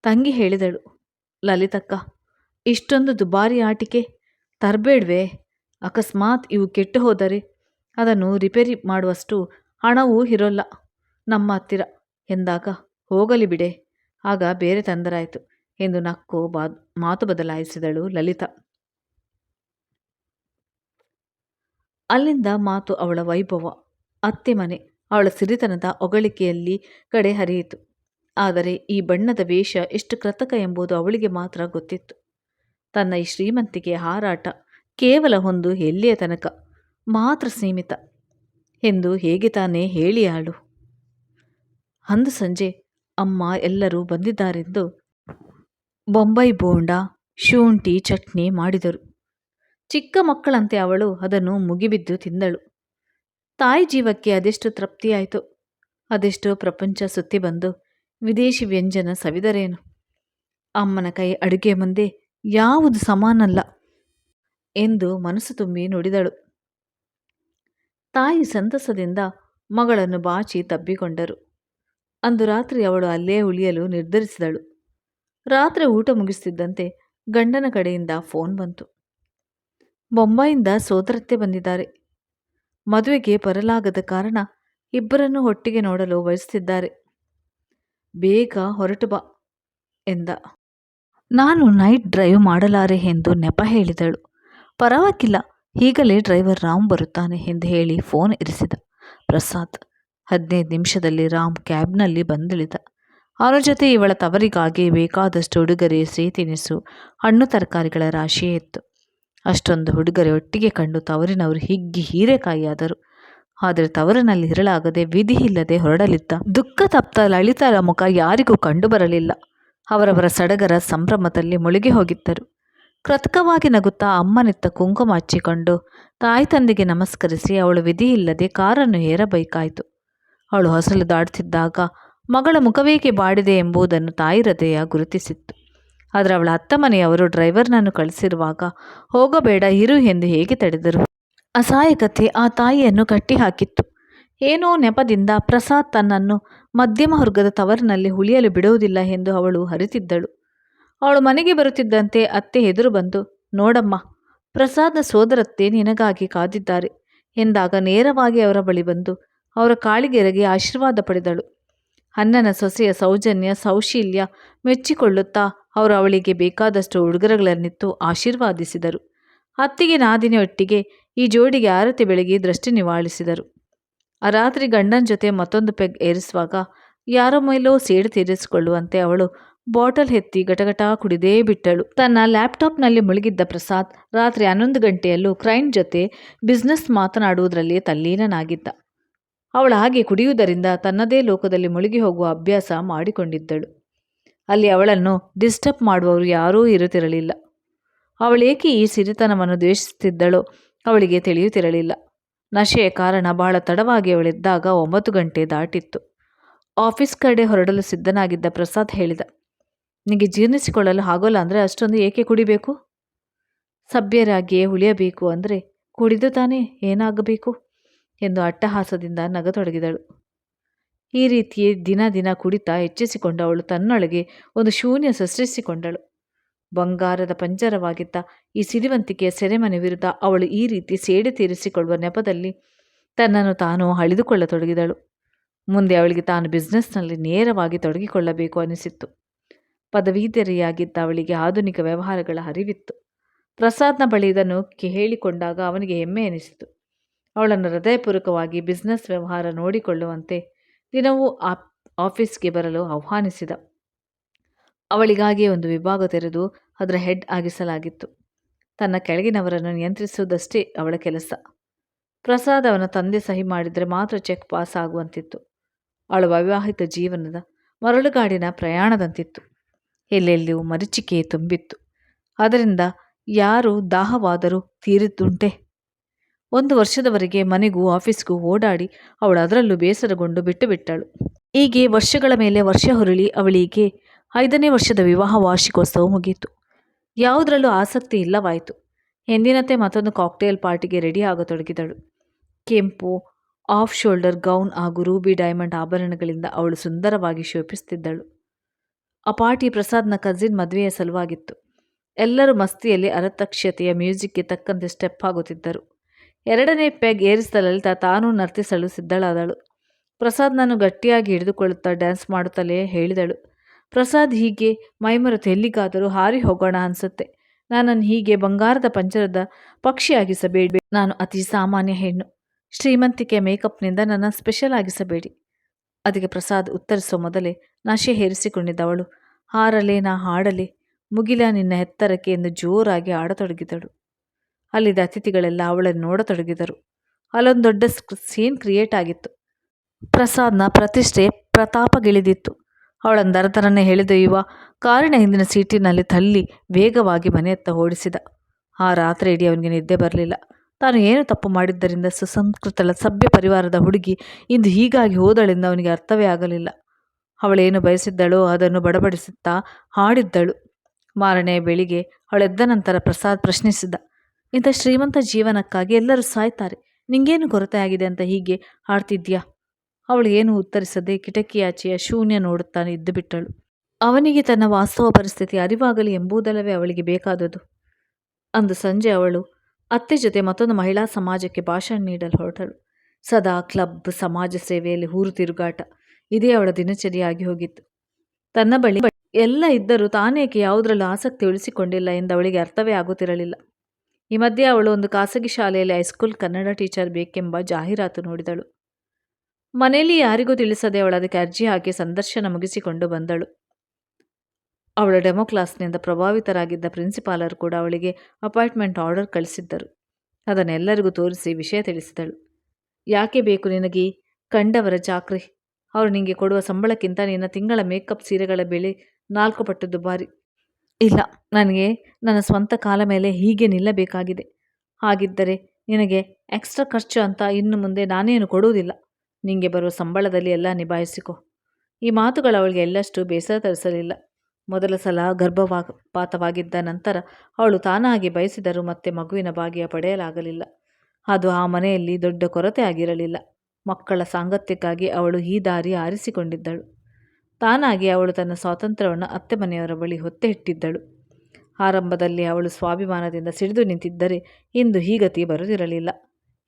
ತಂಗಿ ಹೇಳಿದಳು, ಲಲಿತಕ್ಕ, ಇಷ್ಟೊಂದು ದುಬಾರಿ ಆಟಿಕೆ, ತರಬೇಡ್ವೇ? ಅಕಸ್ಮಾತ್ ಇವು ಕೆಟ್ಟು ಹೋದರೆ ಅದನ್ನು ರಿಪೇರಿ ಮಾಡುವಷ್ಟು ಹಣವೂ ಇರೋಲ್ಲ. ನಮ್ಮ ಹತ್ತಿರ. ಎಂದಾಗ, ಹೋಗಲಿ ಬಿಡೆ. ಆಗ ಬೇರೆ ತಂದರಾಯಿತು ಎಂದು ನಕ್ಕು ಬಾ, ಮಾತು ಬದಲಾಯಿಸಿದಳು ಲಲಿತಾ. ಅಲ್ಲಿಂದ ಮಾತು ಅವಳ ವೈಭವ. ಅತ್ತೆ ಮನೆ, ಅವಳ ಸಿರಿತನದ ಹೊಗಳಿಕೆಯಲ್ಲಿ ಕಡೆ ಹರಿಯಿತು. ಆದರೆ ಈ ಬಣ್ಣದ ವೇಷ ಎಷ್ಟು ಕೃತಕ ಎಂಬುದು ಅವಳಿಗೆ ಮಾತ್ರ ಗೊತ್ತಿತ್ತು. ತನ್ನ ಈ ಶ್ರೀಮಂತಿಗೆ ಹಾರಾಟ ಕೇವಲ ಒಂದು ಎಲ್ಲಿಯ ತನಕ, ಮಾತ್ರ ಸೀಮಿತ ಎಂದು ಹೇಗೆ ತಾನೇ ಹೇಳಿಯಾಳು ಅಂದು ಸಂಜೆ ಅಮ್ಮ ಎಲ್ಲರೂ ಬಂದಿದ್ದಾರೆಂದು ಬೊಂಬೈ ಬೋಂಡ ಶುಂಠಿ ಚಟ್ನಿ ಮಾಡಿದರು. ಚಿಕ್ಕ ಮಕ್ಕಳಂತೆ ಅವಳು ಅದನ್ನು ಮುಗಿಬಿದ್ದು ತಿಂದಳು. ತಾಯಿ ಜೀವಕ್ಕೆ ಅದೆಷ್ಟು ತೃಪ್ತಿಯಾಯಿತು, ಅದೆಷ್ಟು ಪ್ರಪಂಚ ಸುತ್ತಿ ಬಂದು ವಿದೇಶಿ ವ್ಯಂಜನ ಸವಿದರೇನು? ಅಮ್ಮನ ಕೈ ಅಡುಗೆ ಮುಂದೆ ಯಾವುದು ಸಮಾನಲ್ಲ. ಎಂದು ಮನಸ್ಸು ತುಂಬಿ ನುಡಿದಳು. ತಾಯಿ ಸಂತಸದಿಂದ ಮಗಳನ್ನು ಬಾಚಿ ತಬ್ಬಿಕೊಂಡರು. ಅಂದು ರಾತ್ರಿ ಅವಳು ಅಲ್ಲೇ ಉಳಿಯಲು ನಿರ್ಧರಿಸಿದಳು. ರಾತ್ರಿ ಊಟ ಮುಗಿಸುತ್ತಿದ್ದಂತೆ ಗಂಡನ ಕಡೆಯಿಂದ ಫೋನ್ ಬಂತು. ಬೊಂಬಾಯಿಂದ ಸೋದರತ್ತೆ ಬಂದಿದ್ದಾರೆ. ಮದುವೆಗೆ ಬರಲಾಗದ ಕಾರಣ ಇಬ್ಬರನ್ನು ಒಟ್ಟಿಗೆ ನೋಡಲು ಬಯಸುತ್ತಿದ್ದಾರೆ. ಬೇಗ ಹೊರಟು ಬಾ ಎಂದ. ನಾನು ನೈಟ್ ಡ್ರೈವ್ ಮಾಡಲಾರೆ ಎಂದು ನೆಪ ಹೇಳಿದಳು. ಪರವಾಗಿಲ್ಲ. ಈಗಲೇ ಡ್ರೈವರ್ ರಾಮ್ ಬರುತ್ತಾನೆ ಎಂದು ಹೇಳಿ ಫೋನ್ ಇರಿಸಿದ. ಪ್ರಸಾದ್, ಹದಿನೈದು ನಿಮಿಷದಲ್ಲಿ ರಾಮ್ ಕ್ಯಾಬ್ನಲ್ಲಿ ಬಂದಿಳಿದ. ಅವನ ಜೊತೆ ಇವಳ ತವರಿಗಾಗಿ ಬೇಕಾದಷ್ಟು ಉಡುಗೊರೆ, ಸಿಹಿ ತಿನಿಸು, ಹಣ್ಣು ತರಕಾರಿಗಳ ರಾಶಿಯೇ ಇತ್ತು. ಅಷ್ಟೊಂದು ಹುಡುಗರೆ ಒಟ್ಟಿಗೆ ಕಂಡು ತವರಿನವರು ಹಿಗ್ಗಿ ಹೀರೆಕಾಯಿಯಾದರು. ಆದರೆ ತವರಿನಲ್ಲಿ ಇರಲಾಗದೆ ವಿಧಿ ಇಲ್ಲದೆ ಹೊರಡಲಿದ್ದ. ದುಃಖ ತಪ್ತ ಲಲಿತರ ಮುಖ ಯಾರಿಗೂ ಕಂಡುಬರಲಿಲ್ಲ. ಅವರವರ ಸಡಗರ ಸಂಭ್ರಮದಲ್ಲಿ ಮುಳುಗಿ ಹೋಗಿದ್ದರು. ಕೃತಕವಾಗಿ ನಗುತ್ತಾ ಅಮ್ಮನಿತ್ತ ಕುಂಕುಮ ಹಚ್ಚಿಕೊಂಡು ತಾಯಿ ತಂದೆಗೆ ನಮಸ್ಕರಿಸಿ ಅವಳು ವಿಧಿಯಿಲ್ಲದೆ ಕಾರನ್ನು ಏರಬೇಕಾಯಿತು. ಅವಳು ಹೊಸಲು ದಾಡುತ್ತಿದ್ದಾಗ ಮಗಳ ಮುಖವೇಕೆ ಬಾಡಿದೆ ಎಂಬುದನ್ನು ತಾಯಿ ಹೃದಯ ಗುರುತಿಸಿತ್ತು. ಆದರೆ ಅವಳ ಅತ್ತ ಮನೆಯವರು ಡ್ರೈವರ್ನನ್ನು ಕಳಿಸಿರುವಾಗ ಹೋಗಬೇಡ, ಇರು ಎಂದು ಹೇಗೆ ತಡೆದರು. ಅಸಹಾಯಕತೆ ಆ ತಾಯಿಯನ್ನು ಕಟ್ಟಿಹಾಕಿತ್ತು. ಏನೋ ನೆಪದಿಂದ ಪ್ರಸಾದ್ ತನ್ನನ್ನು ಮಧ್ಯಮ ವರ್ಗದ ತವರಿನಲ್ಲಿ ಉಳಿಯಲು ಬಿಡುವುದಿಲ್ಲ ಎಂದು ಅವಳು ಅರಿತಿದ್ದಳು. ಅವಳು ಮನೆಗೆ ಬರುತ್ತಿದ್ದಂತೆ ಅತ್ತೆ ಎದುರು ಬಂದು, ನೋಡಮ್ಮ, ಪ್ರಸಾದ ಸೋದರತ್ತೆ ನಿನಗಾಗಿ ಕಾದಿದ್ದಾರೆ ಎಂದಾಗ ನೇರವಾಗಿ ಅವರ ಬಳಿ ಬಂದು ಅವರ ಕಾಳಿಗೆರೆಗೆ ಆಶೀರ್ವಾದ ಪಡೆದಳು. ಅಣ್ಣನ ಸೊಸೆಯ ಸೌಜನ್ಯ, ಸೌಶೀಲ್ಯ ಮೆಚ್ಚಿಕೊಳ್ಳುತ್ತಾ ಅವರು ಅವಳಿಗೆ ಬೇಕಾದಷ್ಟು ಉಡುಗೊರೆಗಳನ್ನಿತ್ತು ಆಶೀರ್ವಾದಿಸಿದರು. ಅತ್ತಿಗೆ ನಾದಿನಿಯೊಟ್ಟಿಗೆ ಈ ಜೋಡಿಗೆ ಆರತಿ ಬೆಳಗಿ ದೃಷ್ಟಿ ನಿವಾಳಿಸಿದರು. ಆ ರಾತ್ರಿ ಗಂಡನ ಜೊತೆ ಮತ್ತೊಂದು ಪೆಗ್ ಏರಿಸುವಾಗ ಯಾರ ಮೇಲೋ ಸೇಡು ತೀರಿಸಿಕೊಳ್ಳುವಂತೆ ಅವಳು ಬಾಟಲ್ ಎತ್ತಿ ಗಟಗಟ ಕುಡಿದೇ ಬಿಟ್ಟಳು. ತನ್ನ ಲ್ಯಾಪ್ಟಾಪ್ನಲ್ಲಿ ಮುಳುಗಿದ್ದ ಪ್ರಸಾದ್ ರಾತ್ರಿ ಹನ್ನೊಂದು ಗಂಟೆಯಲ್ಲೂ ಕ್ರೈನ್ ಜೊತೆ ಬಿಸ್ನೆಸ್ ಮಾತನಾಡುವುದರಲ್ಲಿ ತಲ್ಲೀನನಾಗಿದ್ದ. ಅವಳ ಹಾಗೆ ಕುಡಿಯುವುದರಿಂದ ತನ್ನದೇ ಲೋಕದಲ್ಲಿ ಮುಳುಗಿ ಹೋಗುವ ಅಭ್ಯಾಸ ಮಾಡಿಕೊಂಡಿದ್ದಳು. ಅಲ್ಲಿ ಅವಳನ್ನು ಡಿಸ್ಟರ್ಬ್ ಮಾಡುವವರು ಯಾರೂ ಇರುತ್ತಿರಲಿಲ್ಲ. ಅವಳೇಕೆ ಈ ಸಿರಿತನವನ್ನು ದ್ವೇಷಿಸುತ್ತಿದ್ದಳೋ ಅವಳಿಗೆ ತಿಳಿಯುತ್ತಿರಲಿಲ್ಲ. ನಶೆಯ ಕಾರಣ ಬಹಳ ತಡವಾಗಿ ಅವಳಿದ್ದಾಗ ಒಂಬತ್ತು ಗಂಟೆ ದಾಟಿತ್ತು. ಆಫೀಸ್ ಕಡೆ ಹೊರಡಲು ಸಿದ್ಧನಾಗಿದ್ದ ಪ್ರಸಾದ್ ಹೇಳಿದ ನಿನಗೆ ಜೀರ್ಣಿಸಿಕೊಳ್ಳಲು ಆಗೋಲ್ಲ ಅಂದರೆ ಅಷ್ಟೊಂದು ಏಕೆ ಕುಡಿಬೇಕು? ಸಭ್ಯರಾಗಿಯೇ ಉಳಿಯಬೇಕು ಅಂದರೆ ಕುಡಿದು ತಾನೇ ಏನಾಗಬೇಕು? ಎಂದು ಅಟ್ಟಹಾಸದಿಂದ ನಗತೊಡಗಿದಳು. ಈ ರೀತಿಯೇ ದಿನ ದಿನ ಕುಡಿತ ಹೆಚ್ಚಿಸಿಕೊಂಡು ಅವಳು ತನ್ನೊಳಗೆ ಒಂದು ಶೂನ್ಯ ಸೃಷ್ಟಿಸಿಕೊಂಡಳು. ಬಂಗಾರದ ಪಂಜರವಾಗಿದ್ದ ಈ ಸಿರಿವಂತಿಕೆಯ ಸೆರೆಮನೆ ವಿರುದ್ಧ ಅವಳು ಈ ರೀತಿ ಸೇಡೆ ತೀರಿಸಿಕೊಳ್ಳುವ ನೆಪದಲ್ಲಿ ತನ್ನನ್ನು ತಾನು ಅಳಿದುಕೊಳ್ಳತೊಡಗಿದಳು. ಮುಂದೆ ಅವಳಿಗೆ ತಾನು ಬಿಸ್ನೆಸ್ನಲ್ಲಿ ನೇರವಾಗಿ ತೊಡಗಿಕೊಳ್ಳಬೇಕು ಅನಿಸಿತ್ತು. ಪದವೀಧರಿಯಾಗಿದ್ದ ಅವಳಿಗೆ ಆಧುನಿಕ ವ್ಯವಹಾರಗಳ ಅರಿವಿತ್ತು. ಪ್ರಸಾದ್ನ ಬಳಿ ಇದನ್ನು ಹೇಳಿಕೊಂಡಾಗ ಅವನಿಗೆ ಹೆಮ್ಮೆ ಎನಿಸಿತು. ಅವಳನ್ನು ಹೃದಯಪೂರ್ವಕವಾಗಿ ಬಿಸ್ನೆಸ್ ವ್ಯವಹಾರ ನೋಡಿಕೊಳ್ಳುವಂತೆ ದಿನವೂ ಆಪ್ ಆಫೀಸ್ಗೆ ಬರಲು ಆಹ್ವಾನಿಸಿದ. ಅವಳಿಗಾಗಿ ಒಂದು ವಿಭಾಗ ತೆರೆದು ಅದರ ಹೆಡ್ ಆಗಿಸಲಾಗಿತ್ತು. ತನ್ನ ಕೆಳಗಿನವರನ್ನು ನಿಯಂತ್ರಿಸುವುದಷ್ಟೇ ಅವಳ ಕೆಲಸ. ಪ್ರಸಾದ್ ಅವನ ತಂದೆ ಸಹಿ ಮಾಡಿದರೆ ಮಾತ್ರ ಚೆಕ್ ಪಾಸ್ ಆಗುವಂತಿತ್ತು. ಅವಳ ವೈವಾಹಿತ ಜೀವನದ ಮರಳುಗಾಡಿನ ಪ್ರಯಾಣದಂತಿತ್ತು. ಎಲ್ಲೆಲ್ಲಿಯೂ ಮರೀಚಿಕೆ ತುಂಬಿತ್ತು. ಅದರಿಂದ ಯಾರು ದಾಹವಾದರೂ ತೀರಿದ್ದುಂಟೆ? ಒಂದು ವರ್ಷದವರೆಗೆ ಮನೆಗೂ ಆಫೀಸ್ಗೂ ಓಡಾಡಿ ಅವಳು ಅದರಲ್ಲೂ ಬೇಸರಗೊಂಡು ಬಿಟ್ಟು ಬಿಟ್ಟಳು ಹೀಗೆ ವರ್ಷಗಳ ಮೇಲೆ ವರ್ಷ ಹೊರಳಿ ಅವಳಿಗೆ ಐದನೇ ವರ್ಷದ ವಿವಾಹ ವಾರ್ಷಿಕೋತ್ಸವ ಮುಗಿಯಿತು. ಯಾವುದರಲ್ಲೂ ಆಸಕ್ತಿ ಇಲ್ಲವಾಯಿತು. ಎಂದಿನಂತೆ ಮತ್ತೊಂದು ಕಾಕ್ಟೇಲ್ ಪಾರ್ಟಿಗೆ ರೆಡಿ ಆಗತೊಡಗಿದಳು. ಕೆಂಪು ಆಫ್ ಶೋಲ್ಡರ್, ಗೌನ್ ಹಾಗೂ ರೂಬಿ ಡೈಮಂಡ್ ಆಭರಣಗಳಿಂದ ಅವಳು ಸುಂದರವಾಗಿ ಶೋಭಿಸುತ್ತಿದ್ದಳು. ಆ ಪಾರ್ಟಿ ಪ್ರಸಾದ್ನ ಕಸಿನ್ ಮದುವೆಯ ಸಲುವಾಗಿತ್ತು. ಎಲ್ಲರೂ ಮಸ್ತಿಯಲ್ಲಿ ಅರತಕ್ಷತೆಯ ಮ್ಯೂಸಿಕ್ಗೆ ತಕ್ಕಂತೆ ಸ್ಟೆಪ್ ಆಗುತ್ತಿದ್ದರು. ಎರಡನೇ ಪೆಗ್ ಏರಿಸಿದ ಲಲಿತಾ ತಾನೂ ನರ್ತಿಸಲು ಸಿದ್ಧಳಾದಳು. ಪ್ರಸಾದ್ನನ್ನು ಗಟ್ಟಿಯಾಗಿ ಹಿಡಿದುಕೊಳ್ಳುತ್ತಾ ಡ್ಯಾನ್ಸ್ ಮಾಡುತ್ತಲೇ ಹೇಳಿದಳು. ಪ್ರಸಾದ್ ಹೀಗೆ, ಮೈಮರೆತು ಎಲ್ಲಿಗಾದರೂ ಹಾರಿ ಹೋಗೋಣ ಅನ್ಸುತ್ತೆ. ನಾನನ್ನು ಹೀಗೆ ಬಂಗಾರದ ಪಂಜರದ ಪಕ್ಷಿಯಾಗಿಸಬೇಡಿ. ನಾನು ಅತಿ ಸಾಮಾನ್ಯ ಹೆಣ್ಣು. ಶ್ರೀಮಂತಿಕೆಯ ಮೇಕಪ್ನಿಂದ ನನ್ನ ಸ್ಪೆಷಲ್ ಆಗಿಸಬೇಡಿ. ಅದಕ್ಕೆ ಪ್ರಸಾದ್ ಉತ್ತರಿಸೋ ಮೊದಲೇ ನಶೆ ಹೇರಿಸಿಕೊಂಡಿದ್ದವಳು. ಹಾರಲೆ, ನಾ ಹಾಡಲೆ. ಮುಗಿಲ ನಿನ್ನ ಎತ್ತರಕ್ಕೆ ಎಂದು ಜೋರಾಗಿ ಆಡತೊಡಗಿದಳು ಅಲ್ಲಿದ್ದ ಅತಿಥಿಗಳೆಲ್ಲ ಅವಳನ್ನು ನೋಡತೊಡಗಿದರು. ಅಲ್ಲೊಂದು ದೊಡ್ಡ ಸೀನ್ ಕ್ರಿಯೇಟ್ ಆಗಿತ್ತು. ಪ್ರಸಾದ್ನ ಪ್ರತಿಷ್ಠೆ ಪ್ರತಾಪಗಿಳಿದಿತ್ತು. ಅವಳನ್ನು ದರದರನ್ನೇ ಎಳೆದೊಯ್ಯುವ ಕಾರಿನ ಹಿಂದಿನ ಸೀಟಿನಲ್ಲಿ ತಳ್ಳಿ ವೇಗವಾಗಿ ಮನೆಯತ್ತ ಓಡಿಸಿದ. ಆ ರಾತ್ರಿ ಇಡೀ ಅವನಿಗೆ ನಿದ್ದೆ ಬರಲಿಲ್ಲ. ತಾನು ಏನು ತಪ್ಪು ಮಾಡಿದ್ದರಿಂದ ಸುಸಂಸ್ಕೃತಳ ಸಭ್ಯ ಪರಿವಾರದ ಹುಡುಗಿ ಇಂದು ಹೀಗಾಗಿ ಹೋದಳೆಂದು ಅವನಿಗೆ ಅರ್ಥವೇ ಆಗಲಿಲ್ಲ. ಅವಳೇನು ಬಯಸಿದ್ದಳೋ ಅದನ್ನು ಬಡಬಡಿಸುತ್ತಾ ಹಾಡಿದ್ದಳು. ಮಾರನೇ ಬೆಳಿಗ್ಗೆ ಅವಳೆದ್ದ ನಂತರ ಪ್ರಸಾದ್ ಪ್ರಶ್ನಿಸಿದ, ಇಂಥ ಶ್ರೀಮಂತ ಜೀವನಕ್ಕಾಗಿ ಎಲ್ಲರೂ ಸಾಯ್ತಾರೆ, ನಿಂಗೇನು ಕೊರತೆ ಆಗಿದೆ ಅಂತ ಹೀಗೆ ಹಾಡ್ತಿದ್ಯಾ ಅವಳು ಏನು ಉತ್ತರಿಸದೆ ಕಿಟಕಿಯಾಚೆಯ ಶೂನ್ಯ ನೋಡುತ್ತಾನೆ ಇದ್ದು ಬಿಟ್ಟಳು. ಅವನಿಗೆ ತನ್ನ ವಾಸ್ತವ ಪರಿಸ್ಥಿತಿ ಅರಿವಾಗಲಿ ಎಂಬುದಲ್ಲವೇ ಅವಳಿಗೆ ಬೇಕಾದದು ಅಂದು ಸಂಜೆ ಅವಳು ಅತ್ತೆ ಜೊತೆ ಮತ್ತೊಂದು ಮಹಿಳಾ ಸಮಾಜಕ್ಕೆ ಭಾಷಣ ನೀಡಲು ಹೊರಟಳು. ಸದಾ ಕ್ಲಬ್, ಸಮಾಜ ಸೇವೆಯಲ್ಲಿ ಹೂರು ತಿರುಗಾಟ ಇದೇ ಅವಳ ದಿನಚರಿಯಾಗಿ ಹೋಗಿತ್ತು. ತನ್ನ ಬಳಿ ಎಲ್ಲ ಇದ್ದರೂ ತಾನೇಕೆ ಯಾವುದರಲ್ಲೂ ಆಸಕ್ತಿ ಉಳಿಸಿಕೊಂಡಿಲ್ಲ ಎಂದು ಅವಳಿಗೆ ಅರ್ಥವೇ ಆಗುತ್ತಿರಲಿಲ್ಲ. ಈ ಮಧ್ಯೆ ಅವಳು ಒಂದು ಖಾಸಗಿ ಶಾಲೆಯಲ್ಲಿ ಹೈಸ್ಕೂಲ್ ಕನ್ನಡ ಟೀಚರ್ ಬೇಕೆಂಬ ಜಾಹೀರಾತು ನೋಡಿದಳು. ಮನೆಯಲ್ಲಿ ಯಾರಿಗೂ ತಿಳಿಸದೆ ಅವಳು ಅದಕ್ಕೆ ಅರ್ಜಿ ಹಾಕಿ ಸಂದರ್ಶನ ಮುಗಿಸಿಕೊಂಡು ಬಂದಳು. ಅವಳ ಡೆಮೋ ಕ್ಲಾಸ್ನಿಂದ ಪ್ರಭಾವಿತರಾಗಿದ್ದ ಪ್ರಿನ್ಸಿಪಾಲರು ಕೂಡ ಅವಳಿಗೆ ಅಪಾಯಿಂಟ್ಮೆಂಟ್ ಆರ್ಡರ್ ಕಳಿಸಿದ್ದರು. ಅದನ್ನೆಲ್ಲರಿಗೂ ತೋರಿಸಿ ವಿಷಯ ತಿಳಿಸಿದಳು. ಯಾಕೆ ಬೇಕು ನಿನಗೆ? ಕಂಡವರ ಚಾಕ್ರಿ ಅವರು ನಿಮಗೆ ಕೊಡುವ ಸಂಬಳಕ್ಕಿಂತ ನಿನ್ನ ತಿಂಗಳ ಮೇಕಪ್ ಸೀರೆಗಳ ಬೆಲೆ ನಾಲ್ಕು ಪಟ್ಟು ದುಬಾರಿ ಇಲ್ಲ, ನನಗೆ ನನ್ನ ಸ್ವಂತ ಕಾಲ ಮೇಲೆ ಹೀಗೆ ನಿಲ್ಲಬೇಕಾಗಿದೆ. ಹಾಗಿದ್ದರೆ ನಿನಗೆ ಎಕ್ಸ್ಟ್ರಾ ಖರ್ಚು ಅಂತ ಇನ್ನು ಮುಂದೆ ನಾನೇನು ಕೊಡುವುದಿಲ್ಲ. ನಿಮಗೆ ಬರುವ ಸಂಬಳದಲ್ಲಿ ಎಲ್ಲ ನಿಭಾಯಿಸಿಕೊ. ಈ ಮಾತುಗಳು ಅವಳಿಗೆ ಎಲ್ಲಷ್ಟು ಬೇಸರ ತರಿಸಲಿಲ್ಲ. ಮೊದಲ ಸಲ ಗರ್ಭಪಾತವಾಗಿದ್ದ ನಂತರ ಅವಳು ತಾನಾಗಿ ಬಯಸಿದರೂ ಮತ್ತೆ ಮಗುವಿನ ಭಾಗ್ಯ ಪಡೆಯಲಾಗಲಿಲ್ಲ. ಅದು ಆ ಮನೆಯಲ್ಲಿ ದೊಡ್ಡ ಕೊರತೆ ಆಗಿರಲಿಲ್ಲ. ಮಕ್ಕಳ ಸಾಂಗತ್ಯಕ್ಕಾಗಿ ಅವಳು ಈ ದಾರಿ ಆರಿಸಿಕೊಂಡಿದ್ದಳು. ತಾನಾಗಿ ಅವಳು ತನ್ನ ಸ್ವಾತಂತ್ರ್ಯವನ್ನು ಅತ್ತೆ ಮನೆಯವರ ಬಳಿ ಹೊತ್ತೆ ಇಟ್ಟಿದ್ದಳು ಆರಂಭದಲ್ಲಿ ಅವಳು ಸ್ವಾಭಿಮಾನದಿಂದ ಸಿಡಿದು ನಿಂತಿದ್ದರೆ ಇಂದು ಈ ಗತಿ ಬರುತ್ತಿರಲಿಲ್ಲ.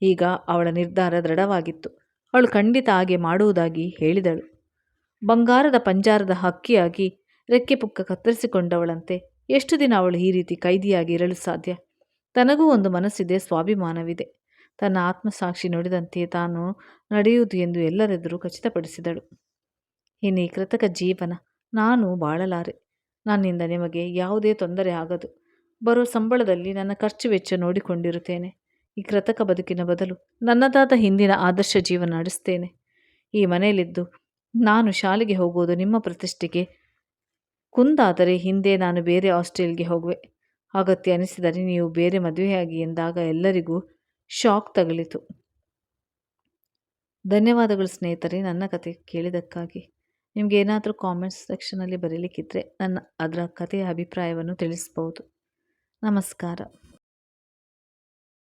ಈಗ ಅವಳ ನಿರ್ಧಾರ ದೃಢವಾಗಿತ್ತು. ಅವಳು ಖಂಡಿತ ಹಾಗೆ ಮಾಡುವುದಾಗಿ ಹೇಳಿದಳು. ಬಂಗಾರದ ಪಂಜಾರದ ಹಕ್ಕಿಯಾಗಿ ರೆಕ್ಕೆ ಪುಕ್ಕ ಕತ್ತರಿಸಿಕೊಂಡವಳಂತೆ ಎಷ್ಟು ದಿನ ಅವಳು ಈ ರೀತಿ ಕೈದಿಯಾಗಿ ಇರಲು ಸಾಧ್ಯ? ತನಗೂ ಒಂದು ಮನಸ್ಸಿದೆ, ಸ್ವಾಭಿಮಾನವಿದೆ. ತನ್ನ ಆತ್ಮಸಾಕ್ಷಿ ನುಡಿದಂತೆ ತಾನು ನಡೆಯುವುದು ಎಂದು ಎಲ್ಲರೆದುರು ಖಚಿತಪಡಿಸಿದಳು. ಇನ್ನೀ ಕೃತಕ ಜೀವನ ನಾನು ಬಾಳಲಾರೆ. ನನ್ನಿಂದ ನಿಮಗೆ ಯಾವುದೇ ತೊಂದರೆ ಆಗದು. ಬರೋ ಸಂಬಳದಲ್ಲಿ ನನ್ನ ಖರ್ಚು ವೆಚ್ಚ ನೋಡಿಕೊಂಡಿರುತ್ತೇನೆ. ಈ ಕೃತಕ ಬದುಕಿನ ಬದಲು ನನ್ನದಾದ ಹಿಂದಿನ ಆದರ್ಶ ಜೀವನ ನಡೆಸ್ತೇನೆ. ಈ ಮನೆಯಲ್ಲಿದ್ದು ನಾನು ಶಾಲೆಗೆ ಹೋಗುವುದು ನಿಮ್ಮ ಪ್ರತಿಷ್ಠೆಗೆ. ಕುಂದಾದರೆ ಹಿಂದೆ ನಾನು ಬೇರೆ ಹಾಸ್ಟೆಲ್ಗೆ ಹೋಗುವೆ. ಅಗತ್ಯ ಅನಿಸಿದರೆ ನೀವು ಬೇರೆ ಮದುವೆಯಾಗಿ ಎಂದಾಗ ಎಲ್ಲರಿಗೂ ಶಾಕ್ ತಗಲಿತು. ಧನ್ಯವಾದಗಳು ಸ್ನೇಹಿತರೆ, ನನ್ನ ಕತೆ ಕೇಳಿದ್ದಕ್ಕಾಗಿ. ನಿಮಗೆ ಏನಾದರೂ ಕಾಮೆಂಟ್ಸ್ ಸೆಕ್ಷನಲ್ಲಿ ಬರೀಲಿಕ್ಕಿದ್ರೆ ನನ್ನ ಅದರ ಕಥೆಯ ಅಭಿಪ್ರಾಯವನ್ನು ತಿಳಿಸ್ಬೋದು. ನಮಸ್ಕಾರ.